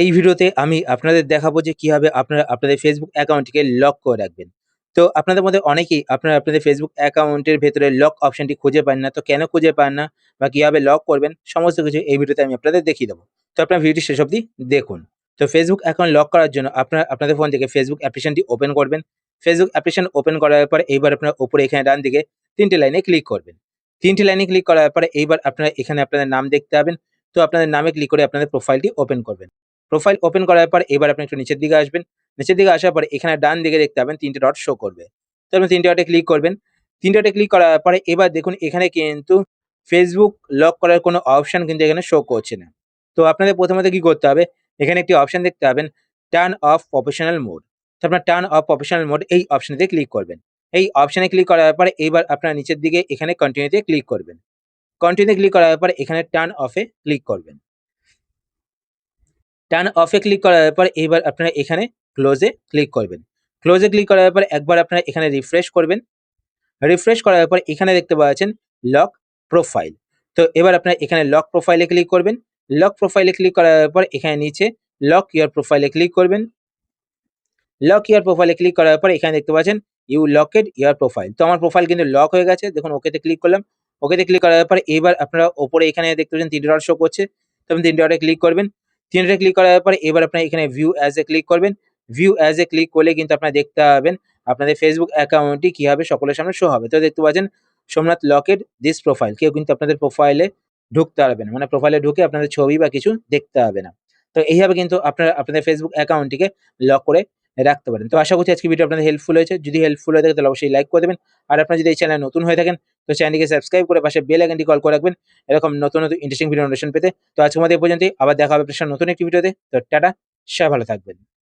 এই ভিডিওতে আমি আপনাদের দেখাবো যে কীভাবে আপনারা আপনাদের ফেসবুক অ্যাকাউন্টটিকে লক করে রাখবেন। তো আপনাদের মধ্যে অনেকেই আপনারা আপনাদের ফেসবুক অ্যাকাউন্টের ভেতরে লক অপশনটি খুঁজে পান না। তো কেন খুঁজে পান না বা কীভাবে লক করবেন সমস্ত কিছু এই ভিডিওতে আমি আপনাদের দেখিয়ে দেবো। তো আপনার ভিডিওটি শেষ অবধি দেখুন। তো ফেসবুক অ্যাকাউন্ট লক করার জন্য আপনারা আপনাদের ফোন থেকে ফেসবুক অ্যাপ্লিকেশনটি ওপেন করবেন। ফেসবুক অ্যাপ্লিকেশন ওপেন করার পর এইবার আপনার উপরে এখানে ডান দিকে তিনটে লাইনে ক্লিক করবেন। তিনটে লাইনে ক্লিক করার পরে এইবার আপনারা এখানে আপনাদের নাম দেখতে পাবেন। তো আপনাদের নামে ক্লিক করে আপনাদের প্রোফাইলটি ওপেন করবেন। প্রোফাইল ওপেন করার পর এবার আপনি একটু নিচের দিকে আসবেন। নিচের দিকে আসার পরে এখানে ডান দিকে দেখতে পাবেন তিনটে ডট শো করবে। তো আপনি তিনটে ডটে ক্লিক করবেন। তিনটে ডটে ক্লিক করার পরে এবার দেখুন এখানে কিন্তু ফেসবুক লক করার কোনো অপশন কিন্তু এখানে শো করছে না। তো আপনাদের প্রথমত কি করতে হবে? এখানে একটি অপশন দেখতে পাবেন টার্ন অফ প্রফেশনাল মোড তো আপনার টার্ন অফ প্রফেশনাল মোড এই অপশনেতে ক্লিক করবেন। এই অপশানে ক্লিক করার পরে এবার আপনার নিচের দিকে এখানে কন্টিনিউতে ক্লিক করবেন। কন্টিনিউতে ক্লিক করার পরে এখানে টার্ন অফে ক্লিক করবেন। টার্ন অফে ক্লিক করার পর এবার আপনারা এখানে ক্লোজে ক্লিক করবেন। ক্লোজে ক্লিক করার পর একবার আপনারা এখানে রিফ্রেশ করবেন। রিফ্রেশ করার পর এখানে দেখতে পাচ্ছেন লক প্রোফাইল তো এবার আপনারা এখানে লক প্রোফাইলে ক্লিক করবেন। লক প্রোফাইলে ক্লিক করার পর এখানে নিচে লক ইয়ার প্রোফাইলে ক্লিক করবেন। লক ইয়ার প্রোফাইলে ক্লিক করার পর এখানে দেখতে পাচ্ছেন ইউ লকেড ইয়ার প্রোফাইল তো আমার প্রোফাইল কিন্তু লক হয়ে গেছে। দেখুন ওকেতে ক্লিক করলাম। ওকেতে ক্লিক করার পর এবার আপনারা ওপরে এখানে দেখতে পাচ্ছেন তিনটে ডট শো করছে। তো আপনি তিনটে ডটে ক্লিক করবেন। তিনটে ক্লিক করার পরে এবার আপনার এখানে ভিউ অ্যাজ এ ক্লিক করবেন। ভিউ অ্যাজ এ ক্লিক করলে কিন্তু আপনারা দেখতে পাবেন আপনাদের ফেসবুক অ্যাকাউন্টটি কীভাবে সকলের সামনে শো হবে। তো দেখতে পাচ্ছেন সোমনাথ লকেট দিস প্রোফাইল কেউ কিন্তু আপনাদের প্রোফাইলে ঢুকতে পারবে না। মানে প্রোফাইলে ঢুকে আপনাদের ছবি বা কিছু দেখতে হবে না। তো এইভাবে কিন্তু আপনারা আপনাদের ফেসবুক অ্যাকাউন্টটিকে লক করে রাখতে পারেন। তো আশা করছি আজকে ভিডিও আপনাদের হেল্পফুল হয়েছে। যদি হেল্পফুল হয়ে থাকে, তাহলে অবশ্যই লাইক করে দেবেন। আর আপনার যদি এই চ্যানেল নতুন হয়ে থাকেন, তো চ্যানেলটিকে সাবস্ক্রাইব করে পাশে বেল আইকনটি কল করে রাখবেন। এরকম নতুন নতুন ইন্টারেস্টিং ভিডিও নোটিফিকেশন পেতে। তো আজকে আমাদের পর্যন্তই। আবার দেখা হবে আপনার নতুন একটি ভিডিওতে তো টাটা, সবাই ভালো থাকবেন।